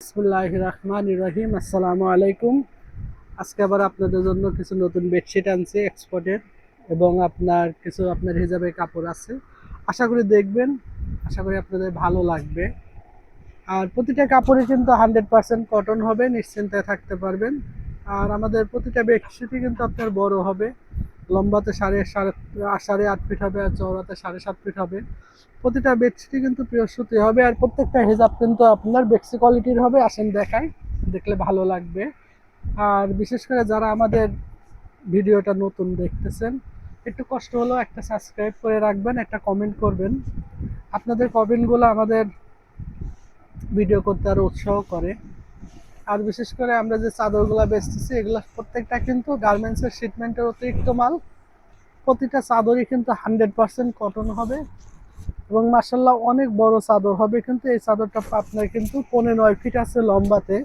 বিসমুল্লাহ রহমান রহিম আসসালামু আলাইকুম আজকে আবার আপনাদের জন্য কিছু নতুন বেডশিট আনছি এক্সপোর্টের এবং আপনার কিছু আপনার হিজাবে কাপড় আছে। আশা করি দেখবেন, আশা করি আপনাদের ভালো লাগবে। আর প্রতিটা কাপড়ই কিন্তু হান্ড্রেড পার্সেন্ট কটন হবে, নিশ্চিন্তায় থাকতে পারবেন। আর আমাদের প্রতিটা বেডশিটই কিন্তু আপনার বড় হবে। লম্বাতে সাড়ে সাড়ে সাড়ে আট ফিট হবে আর চওড়াতে সাড়ে সাত ফিট হবে। প্রতিটা বেডশিটই কিন্তু সুতি হবে আর প্রত্যেকটা হেজাব কিন্তু আপনার বেক্সি কোয়ালিটির হবে, আসেন দেখাই, দেখলে ভালো লাগবে। আর বিশেষ করে যারা আমাদের ভিডিওটা নতুন দেখতেছেন, একটু কষ্ট হলেও একটা সাবস্ক্রাইব করে রাখবেন, একটা কমেন্ট করবেন। আপনাদের কমেন্টগুলো আমাদের ভিডিও করতে আরও উৎসাহ করে। আর বিশেষ করে আমরা যে চাদরগুলো বেচতেছি, এগুলো প্রত্যেকটা কিন্তু গার্মেন্টসের শিপমেন্টের অতিরিক্ত মাল। প্রতিটা চাদরই কিন্তু হান্ড্রেড পার্সেন্ট কটন হবে এবং মার্শাল্লাহ অনেক বড় চাদর হবে। কিন্তু এই চাদরটা আপনার কিন্তু পনেরো নয় ফিট আছে লম্বাতে।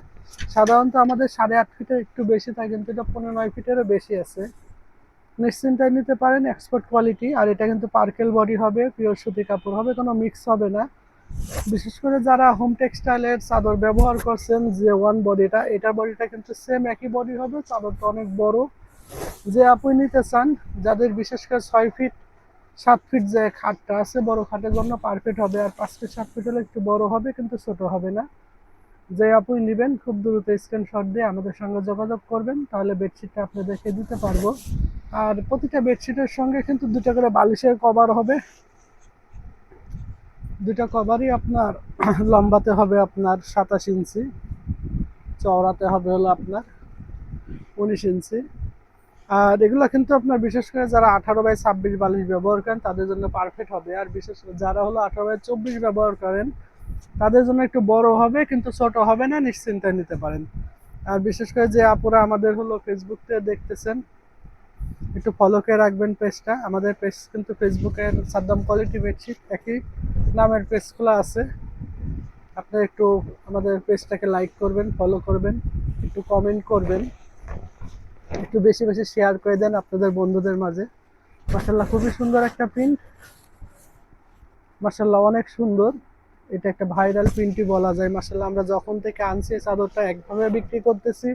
সাধারণত আমাদের সাড়ে আট ফিটের একটু বেশি থাকে, কিন্তু এটা পনেরো নয় ফিটেরও বেশি আছে। নিশ্চিন্তায় নিতে পারেন এক্সপোর্ট কোয়ালিটি আর এটা কিন্তু পার্কেল বডি হবে পিওর সুতি কাপড় হবে, কোনো মিক্স হবে না। বিশেষ করে যারা হোম টেক্সটাইলের চাদর ব্যবহার করছেন, যে ওয়ান বডিটা এটার বডিটা কিন্তু সেম একই বডি হবে, চাদরটা অনেক বড়। যে আপনি নিতে চান, যাদের বিশেষ করে ছয় ফিট সাত ফিট যে খাটটা আছে, বড় খাটের জন্য পারফেক্ট হবে, আর পাঁচ ফিট সাত ফিট হলে একটু বড় হবে, কিন্তু ছোট হবে না। যে আপনি নেবেন, খুব দ্রুত স্ক্রিনশট দিয়ে আমাদের সঙ্গে যোগাযোগ করবেন, তাহলে বেডশিটটা আপনাদেরকে দিতে পারব। আর প্রতিটা বেডশিটের সঙ্গে কিন্তু দুটো করে বালিশের কভার হবে। দুটা কভারই আপনার লম্বাতে হবে আপনার সাতাশ ইঞ্চি, চওড়াতে হবে হলো আপনার উনিশ ইঞ্চি। আর এগুলো কিন্তু আপনার বিশেষ করে যারা আঠারো বাই ছাব্বিশ বালিশ ব্যবহার করেন, তাদের জন্য পারফেক্ট হবে। আর বিশেষ করে যারা হলো আঠারো বাই চব্বিশ ব্যবহার করেন, তাদের জন্য একটু বড় হবে, কিন্তু ছোট হবে না নিশ্চিন্তায় নিতে পারেন। আর বিশেষ করে যে আপুরা আমাদের হলো ফেসবুকতে দেখতেছেন একটু ফলো করে রাখবেন পেজটা আমাদের পেজ কিন্তু ফেসবুকের সাদ্দাম কোয়ালিটি বেডশিট একই নামের পেজগুলো আছে। আপনি একটু আমাদের পেজটাকে লাইক করবেন ফলো করবেন, একটু কমেন্ট করবেন, একটু বেশি বেশি শেয়ার করে দেন আপনাদের বন্ধুদের মাঝে। মাসাল্লাহ খুবই সুন্দর একটা প্রিন্ট মাসাল্লাহ অনেক সুন্দর। এটা একটা ভাইরাল প্রিন্টই বলা যায়। মাসাল্লাহ আমরা যখন থেকে আনছি চাদরটা একভাবে বিক্রি করতেছি।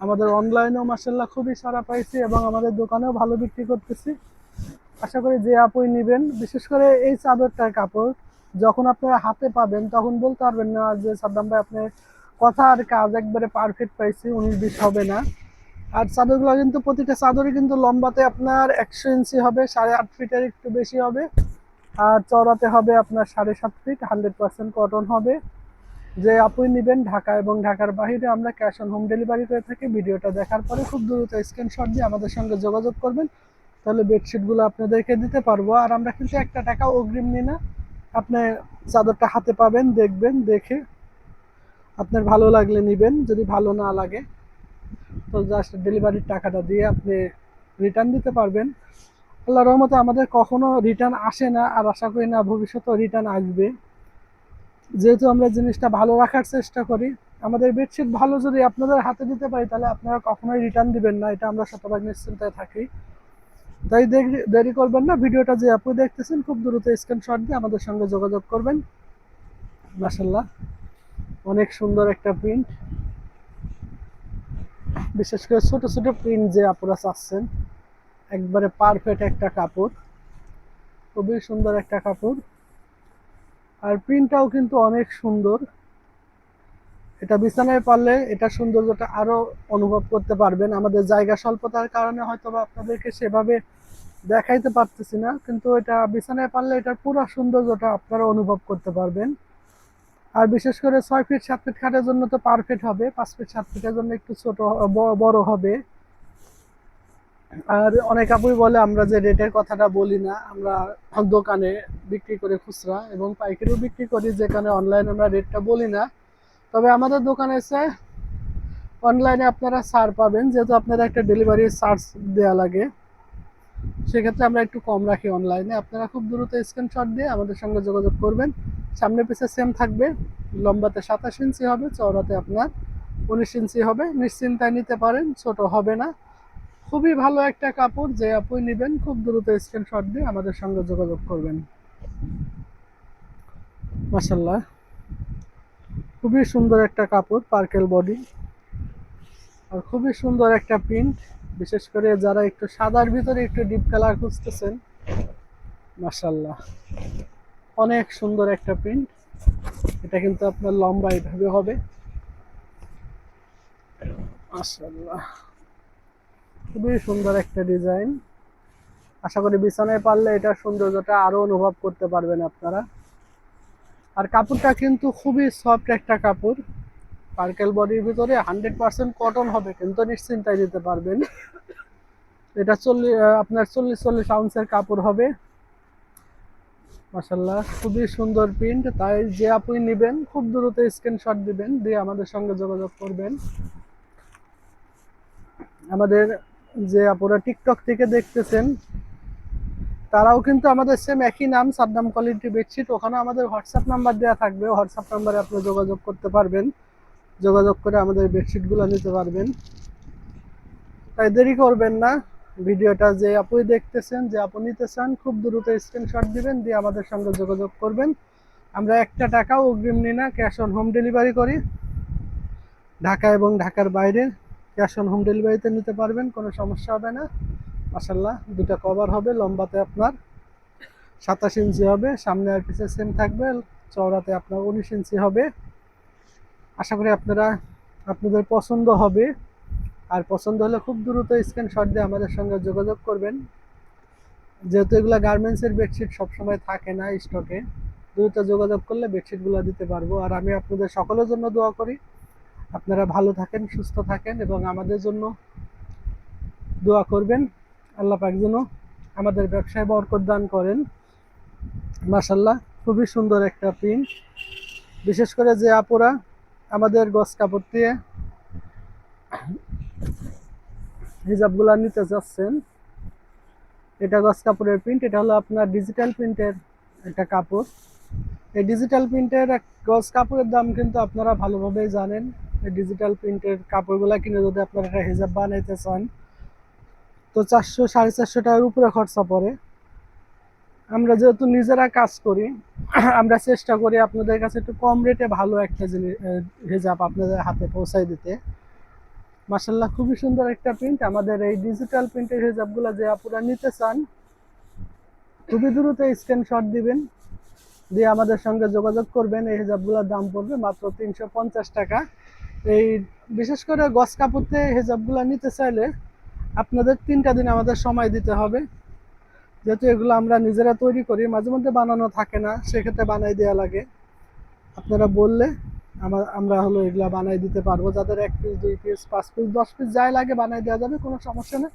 আমাদের অনলাইনেও মাসাল্লাহ খুবই সারা পাইছি এবং আমাদের দোকানেও ভালো বিক্রি করতেছি। আশা করি যে আপুই নেবেন, বিশেষ করে এই চাদরটার কাপড়। যখন আপনারা হাতে পাবেন, তখন বলতে পারবেন না যে, সাদ্দাম ভাই আপনি কথা আর কাজ একবারে পারফেক্ট পাইছি, উনিশ বিশ হবে না। আর চাদরগুলো কিন্তু প্রতিটা চাদরই কিন্তু লম্বাতে আপনার একশো ইঞ্চি হবে, সাড়ে আট ফিটের একটু বেশি হবে। আর চওড়াতে হবে আপনার সাড়ে সাত ফিট হান্ড্রেড পার্সেন্ট কটন হবে। যে আপনি নেবেন ঢাকা এবং ঢাকার বাইরে আমরা ক্যাশ অন হোম ডেলিভারি করে থাকি। ভিডিওটা দেখার পরে খুব দ্রুত স্ক্রিনশট দিয়ে আমাদের সঙ্গে যোগাযোগ করবেন। তাহলে বেডশিটগুলো আপনাদেরকে দিতে পারব। আর আমরা কিন্তু একটা টাকা অগ্রিম নিই না। আপনি চাদরটা হাতে পাবেন, দেখবেন, দেখে আপনার ভালো লাগলে নেবেন, যদি ভালো না লাগে। তো জাস্ট ডেলিভারির টাকাটা দিয়ে আপনি রিটার্ন দিতে পারবেন। আল্লাহ রহমতে আমাদের কখনো রিটার্ন আসে না। আর আশা করি না ভবিষ্যতেও রিটার্ন আসবে। যেহেতু আমরা জিনিসটা ভালো রাখার চেষ্টা করি, আমাদের বেডশিট ভালো যদি আপনাদের হাতে দিতে পারি, তাহলে আপনারা কখনোই রিটার্ন দিবেন না। এটা আমরা শতভাগ নিশ্চিন্তায় থাকি। তাই দেরি- করবেন না। ভিডিওটা যে আপনি দেখতেছেন, খুব দ্রুত স্ক্রিনশট দিয়ে আমাদের সঙ্গে যোগাযোগ করবেন। মাসাল্লাহ অনেক সুন্দর একটা প্রিন্ট বিশেষ করে ছোট ছোট প্রিন্ট যে আপনারা চাচ্ছেন, একবারে পারফেক্ট একটা কাপড়। খুবই সুন্দর একটা কাপড়। আর প্রিন্টটাও কিন্তু অনেক সুন্দর। এটা বিছানায় পারলে এটা সৌন্দর্যটা আরও অনুভব করতে পারবেন। আমাদের জায়গা স্বল্পতার কারণে হয়তো বা আপনাদেরকে সেভাবে দেখাইতে পারতেছি না, কিন্তু এটা বিছানায় পারলে এটার পুরো সৌন্দর্যটা আপনারা অনুভব করতে পারবেন। আর বিশেষ করে ছয় ফিট সাত ফিট খাটের জন্য তো পারফেক্ট হবে, পাঁচ ফিট সাত ফিটের জন্য একটু ছোট বড় হবে। আর অনেক আপুই বলে, আমরা যে রেটের কথাটা বলি না, আমরা দোকানে বিক্রি করে খুচরা এবং পাইকারিও বিক্রি করি যেখানে অনলাইনে আমরা রেটটা বলি না। তবে আমাদের দোকানে এসে অনলাইনে আপনারা ছাড় পাবেন, যেহেতু আপনারা একটা ডেলিভারি চার্জ দেওয়া লাগে। সেক্ষেত্রে আমরা একটু কম রাখি অনলাইনে আপনারা খুব দ্রুত স্ক্রিনশট দিয়ে আমাদের সঙ্গে যোগাযোগ করবেন। সামনে পিছে সেম থাকবে, লম্বাতে সাতাশ ইঞ্চি হবে, চওড়াতে আপনার উনিশ ইঞ্চি হবে। নিশ্চিন্তায় নিতে পারেন, ছোট হবে না। খুবই ভালো একটা কাপড় যে আপনি নেবেন, খুব দ্রুত স্ক্রিনশট দিয়ে আমাদের সঙ্গে যোগাযোগ করবেন। মাসাল্লাহ খুবই সুন্দর একটা কাপড় পার্কেল বডি আর খুবই সুন্দর একটা প্রিন্ট বিশেষ করে যারা একটু সাদার ভিতরে একটু ডিপ কালার খুঁজতেছেন মাসাল্লাহ অনেক সুন্দর একটা প্রিন্ট এটা কিন্তু আপনার লম্বা এইভাবে হবে। মাসাল্লাহ খুবই সুন্দর একটা ডিজাইন আশা করি বিছানায় পারলে এটার সৌন্দর্যটা আরও অনুভব করতে পারবেন আপনারা। আর কাপড়টা কিন্তু খুবই সফট একটা কাপড়। পার্কেল বডির ভিতরে হান্ড্রেড পার্সেন্ট কটন হবে, কিন্তু নিশ্চিন্তায় দিতে পারবেন। এটা চল্লিশ আপনার চল্লিশ চল্লিশ আউন্সের কাপড় হবে। মাসাল্লাহ খুবই সুন্দর প্রিন্ট তাই যে আপনি নেবেন, খুব দ্রুত স্ক্রিনশট দিবেন, দিয়ে আমাদের সঙ্গে যোগাযোগ করবেন। আমাদের যে আপনারা টিকটক থেকে দেখতেছেন, তারাও কিন্তু আমাদের সেম একই নাম, সাদ্দাম কোয়ালিটি বেডশিট ওখানে আমাদের হোয়াটসঅ্যাপ নাম্বার দেওয়া থাকবে। হোয়াটসঅ্যাপ নাম্বারে আপনি যোগাযোগ করতে পারবেন। যোগাযোগ করে আমাদের বেডশিটগুলো নিতে পারবেন। তাই দেরি করবেন না। ভিডিওটা যে আপনি দেখতেছেন, যে আপনি নিতে চান, খুব দ্রুত স্ক্রিনশট দিবেন, দিয়ে আমাদের সঙ্গে যোগাযোগ করবেন। আমরা একটা টাকাও অগ্রিম নিই না ক্যাশ অন হোম ডেলিভারি করি। ঢাকা এবং ঢাকার বাইরে। ক্যাশ অন হোম ডেলিভারিতে নিতে পারবেন, কোনো সমস্যা হবে না। মাসাল্লাহ দুটো কভার হবে, লম্বাতে আপনার সাতাশ ইঞ্চি হবে, সামনে আর পিছিয়ে সেম থাকবে, চওড়াতে আপনার উনিশ ইঞ্চি হবে। আশা করি আপনারা, আপনাদের পছন্দ হবে। আর পছন্দ হলে খুব দ্রুত স্ক্রিনশট দিয়ে আমাদের সঙ্গে যোগাযোগ করবেন। যেহেতু এগুলো গার্মেন্টসের বেডশিট সবসময় থাকে না স্টকে দ্রুত যোগাযোগ করলে বেডশিটগুলো দিতে পারব। আর আমি আপনাদের সকলের জন্য দোয়া করি আপনারা ভালো থাকেন, সুস্থ থাকেন এবং আমাদের জন্য দোয়া করবেন। আল্লাহ পাক যেন আমাদের ব্যবসায় বরকত দান করেন। মাসাল্লাহ খুবই সুন্দর একটা প্রিন্ট বিশেষ করে যে আপুরা আমাদের গস কাপড় দিয়ে হিজাবগুলা নিতে যাচ্ছেন, এটা গস কাপড়ের প্রিন্ট এটা হলো আপনার ডিজিটাল প্রিন্টের একটা কাপড়। এই ডিজিটাল প্রিন্টের এক গস কাপড়ের দাম কিন্তু আপনারা ভালোভাবেই জানেন। ডিজিটাল প্রিন্টের কাপড়গুলা কিনে যদি আপনারা একটা হিজাব বানাইতে চান, তো চারশো সাড়ে চারশো টাকার উপরে খরচা পড়ে। আমরা যেহেতু নিজেরা কাজ করি, আমরা চেষ্টা করি আপনাদের কাছে একটু কম রেটে ভালো একটা জিনিস হিজাব আপনাদের হাতে পৌঁছাই দিতে। মাসাল্লাহ খুবই সুন্দর একটা প্রিন্ট আমাদের এই ডিজিটাল প্রিন্টের হিজাবগুলো যে আপনারা নিতে চান, খুবই দ্রুত স্ক্রিনশট দিবেন। দিয়ে আমাদের সঙ্গে যোগাযোগ করবেন। এই হিজাবগুলোর দাম পড়বে মাত্র তিনশো পঞ্চাশ টাকা। এই বিশেষ করে গছ কাপড়তে হিজাবগুলো নিতে চাইলে আপনাদের তিনটা দিন আমাদের সময় দিতে হবে। যেহেতু এগুলো আমরা নিজেরা তৈরি করি, মাঝে মধ্যে বানানো থাকে না, সেক্ষেত্রে বানাই দেওয়া লাগে। আপনারা বললে আমার আমরা হলো এগুলো বানাই দিতে পারব। যাদের এক পিস দুই পিস পাঁচ পিস দশ পিস যাই লাগে বানাই দেওয়া যাবে, কোনো সমস্যা নেই।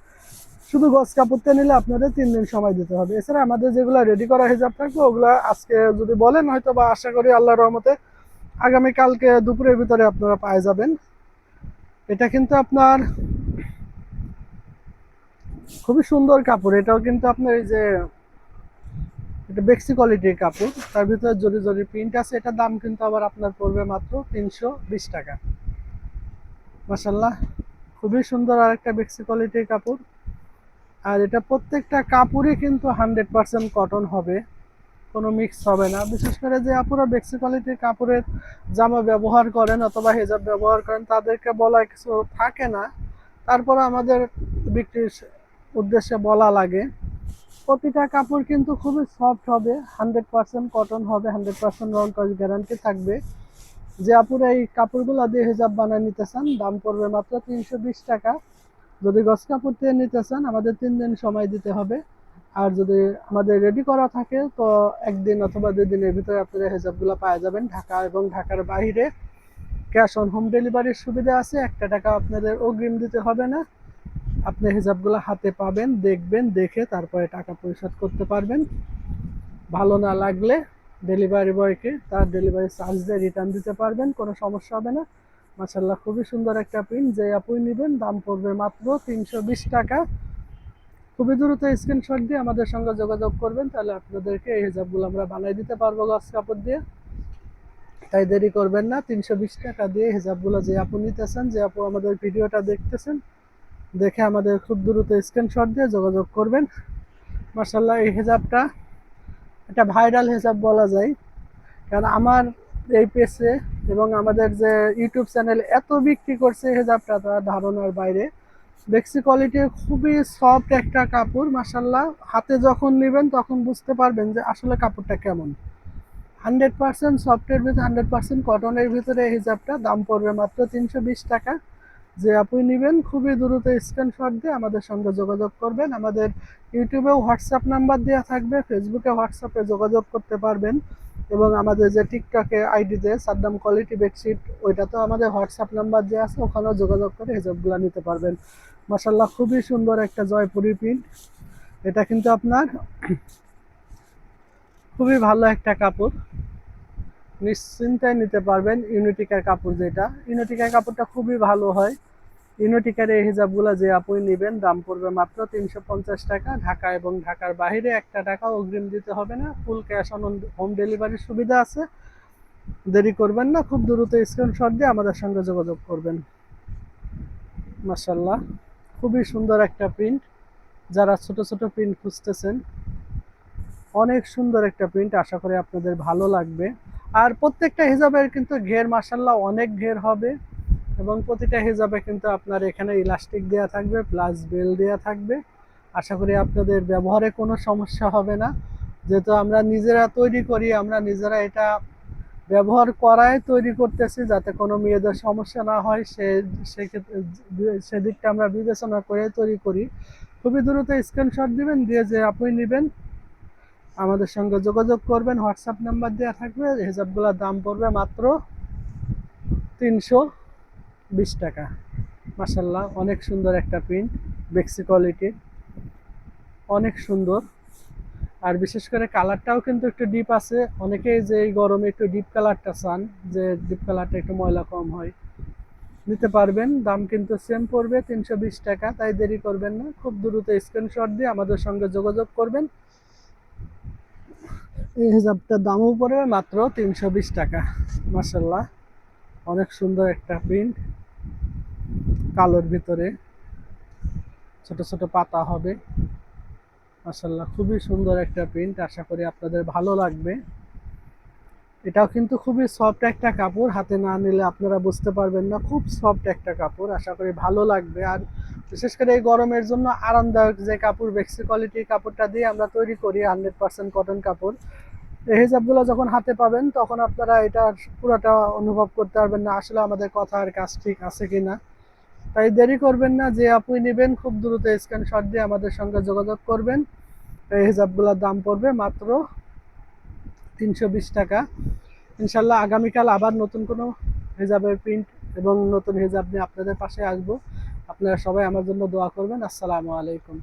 শুধু গছ কাপড়তে নিলে আপনাদের তিন দিন সময় দিতে হবে। এছাড়া আমাদের যেগুলো রেডি করা হিসাব থাকবে, ওগুলো আজকে যদি বলেন হয়তো বা আশা করি আল্লাহ রহমতে আগামী কালকে দুপুরের ভিতরে আপনারা পায়ে যাবেন। এটা কিন্তু আপনার খুবই সুন্দর কাপড়। এটাও কিন্তু আপনার এই যে, এটা বেক্সি কোয়ালিটির কাপড়। তার ভিতরে জরি জরি প্রিন্ট আছে। এটার দাম কিন্তু আবার আপনার পড়বে মাত্র তিনশো বিশ টাকা। মাসাল্লাহ খুবই সুন্দর আর একটা বেক্সি কোয়ালিটির কাপড়। আর এটা প্রত্যেকটা কাপড়ই কিন্তু হান্ড্রেড পার্সেন্ট কটন হবে। কোনো মিক্স হবে না। বিশেষ করে যে আপুরা বেক্সি কোয়ালিটির কাপড়ের জামা ব্যবহার করেন অথবা হেজাব ব্যবহার করেন, তাদেরকে বলা কিছু থাকে না। তারপরে আমাদের বিক্রির উদ্দেশ্যে বলা লাগে। প্রতিটা কাপড় কিন্তু খুবই সফট হবে হান্ড্রেড পার্সেন্ট কটন হবে হান্ড্রেড পার্সেন্ট রং কস গ্যারান্টি থাকবে। যে আপুরা এই কাপড়গুলো দিয়ে হিজাব বানায় নিতে চান, দাম পড়বে মাত্র তিনশো বিশ টাকা। যদি গছ কাপড় দিয়ে নিতে চান, আমাদের তিন দিন সময় দিতে হবে। আর যদি আমাদের রেডি করা থাকে, তো একদিন অথবা দুই দিনের ভিতরে আপনারা হিজাবগুলো পাওয়া যাবেন ঢাকা এবং ঢাকার বাইরে। ক্যাশ অন হোম ডেলিভারির সুবিধা আছে, একটা টাকা আপনাদের অগ্রিম দিতে হবে না। আপনি হিসাবগুলো হাতে পাবেন, দেখবেন, দেখে তারপরে টাকা পরিশোধ করতে পারবেন। ভালো না লাগলে ডেলিভারি বয়কে তার ডেলিভারি চার্জ দিয়ে রিটার্ন দিতে পারবেন, কোনো সমস্যা হবে না। মাসাল্লাহ খুবই সুন্দর একটা প্রিন্ট যে আপুই নেবেন, দাম পড়বে মাত্র তিনশো বিশ টাকা। খুবই দ্রুত স্ক্রিনশট দিয়ে আমাদের সঙ্গে যোগাযোগ করবেন, তাহলে আপনাদেরকে এই হিসাবগুলো আমরা বানাই দিতে পারব গাছ কাপড় দিয়ে। তাই দেরি করবেন না, তিনশো বিশ টাকা দিয়ে হিসাবগুলো যে আপু নিতেছেন, যে আপু আমাদের ভিডিওটা দেখতেছেন, দেখে আমাদের খুব দ্রুত স্ক্রিনশট দিয়ে যোগাযোগ করবেন। মার্শাল্লাহ এই হেজাবটা একটা ভাইরাল হেজাব বলা যায়। কারণ আমার এই পেজে এবং আমাদের যে ইউটিউব চ্যানেল এত বিক্রি করছে হেজাবটা তার ধারণার বাইরে। বেক্সি কোয়ালিটির খুবই সফট একটা কাপড় মাসাল্লাহ হাতে যখন নেবেন তখন বুঝতে পারবেন যে আসলে কাপড়টা কেমন। হান্ড্রেড পার্সেন্ট সফটের ভিতরে, হান্ড্রেড পার্সেন্ট কটনের ভিতরে হিজাবটা। দাম পড়বে মাত্র তিনশো বিশ টাকা। যে আপনি নেবেন, খুবই দ্রুত স্ক্রিনশট দিয়ে আমাদের সঙ্গে যোগাযোগ করবেন। আমাদের ইউটিউবেও হোয়াটসঅ্যাপ নাম্বার দেওয়া থাকবে। ফেসবুকে হোয়াটসঅ্যাপে যোগাযোগ করতে পারবেন। এবং আমাদের যে টিকটকে আইডিতে সাদ্দাম কোয়ালিটি বেডশিট ওইটা তো আমাদের হোয়াটসঅ্যাপ নাম্বার দেওয়া আছে, ওখানেও যোগাযোগ করে হিজাবগুলো নিতে পারবেন। মাসাল্লাহ খুবই সুন্দর একটা জয়পুরি প্রিন্ট এটা কিন্তু আপনার খুবই ভালো একটা কাপড়। নিশ্চিন্তায় নিতে পারবেন ইউনিটিকার কাপড় যেটা। ইউনিটিকার কাপড়টা খুবই ভালো হয়। ইউনিটিকার এই যে আপনি নেবেন, দাম পড়বে মাত্র তিনশো পঞ্চাশ টাকা। ঢাকা এবং ঢাকার বাইরে একটা টাকা অগ্রিম দিতে হবে না। ফুল ক্যাশ অন হোম ডেলিভারির সুবিধা আছে। দেরি করবেন না, খুব দ্রুত স্ক্রিনশট দিয়ে আমাদের সঙ্গে যোগাযোগ করবেন। মাসাল্লাহ খুবই সুন্দর একটা প্রিন্ট যারা ছোট ছোট প্রিন্ট খুঁজতেছেন, অনেক সুন্দর একটা প্রিন্ট আশা করি আপনাদের ভালো লাগবে। আর প্রত্যেকটা হিজাবের কিন্তু ঘের মাসাল্লাহ অনেক ঘের হবে। এবং প্রতিটা হিজাবে কিন্তু আপনার এখানে ইলাস্টিক দেওয়া থাকবে প্লাস বেল দেওয়া থাকবে। আশা করি আপনাদের ব্যবহারে কোনো সমস্যা হবে না। যেহেতু আমরা নিজেরা তৈরি করি, আমরা নিজেরা এটা ব্যবহার করায় তৈরি করতেছি যাতে কোনো মেয়েদের সমস্যা না হয়। সে, সেক্ষেত্রে সেদিকটা আমরা বিবেচনা করে তৈরি করি। খুবই দ্রুত স্ক্রিনশট দিবেন, দিয়ে যে আপনি নেবেন, আমাদের সঙ্গে যোগাযোগ করবেন। হোয়াটসঅ্যাপ নাম্বার দেওয়া থাকবে হিসাবগুলোর দাম পড়বে মাত্র তিনশো। বিশ টাকা। মাসাল্লাহ অনেক সুন্দর একটা প্রিন্ট বেক্সি কোয়ালিটির অনেক সুন্দর। আর বিশেষ করে কালারটাও কিন্তু একটু ডিপ আছে। অনেকেই যে এই গরমে একটু ডিপ কালারটা চান, যে ডিপ কালারটা একটু ময়লা কম হয়, নিতে পারবেন। দাম কিন্তু সেম পড়বে, তিনশো বিশ টাকা, তাই দেরি করবেন না। খুব দ্রুত স্ক্রিনশট দিয়ে আমাদের সঙ্গে যোগাযোগ করবেন। এই হিসাবটার দামও পড়বে মাত্র তিনশো বিশ টাকা। মাসাল্লাহ অনেক সুন্দর একটা প্রিন্ট কালোর ভিতরে ছোট ছোট পাতা হবে। মাসাল্লাহ খুবই সুন্দর একটা প্রিন্ট আশা করি আপনাদের ভালো লাগবে। এটাও কিন্তু খুবই সফট একটা কাপড়, হাতে না নিলে আপনারা বুঝতে পারবেন না, খুব সফট একটা কাপড়, আশা করি ভালো লাগবে। আর বিশেষ করে এই গরমের জন্য আরামদায়ক যে কাপড়, বেক্সি কোয়ালিটির কাপড়টা দিয়ে আমরা তৈরি করি হান্ড্রেড পার্সেন্ট কটন কাপড়। এই হিসাবগুলো যখন হাতে পাবেন, তখন আপনারা এটা পুরোটা অনুভব করতে পারবেন না, আসলে আমাদের কথা আর কাজ ঠিক আছে কি না তাই দেরি করবেন না যে আপনি নেবেন, খুব দ্রুত স্ক্রিনশট দিয়ে আমাদের সঙ্গে যোগাযোগ করবেন। এই হিজাবগুলোর দাম পড়বে মাত্র তিনশো বিশ টাকা। ইনশাল্লাহ আগামীকাল আবার নতুন কোনো হিজাবের প্রিন্ট এবং নতুন হিজাব নিয়ে আপনাদের পাশে আসব। আপনারা সবাই আমার জন্য দোয়া করবেন। আসসালামু আলাইকুম।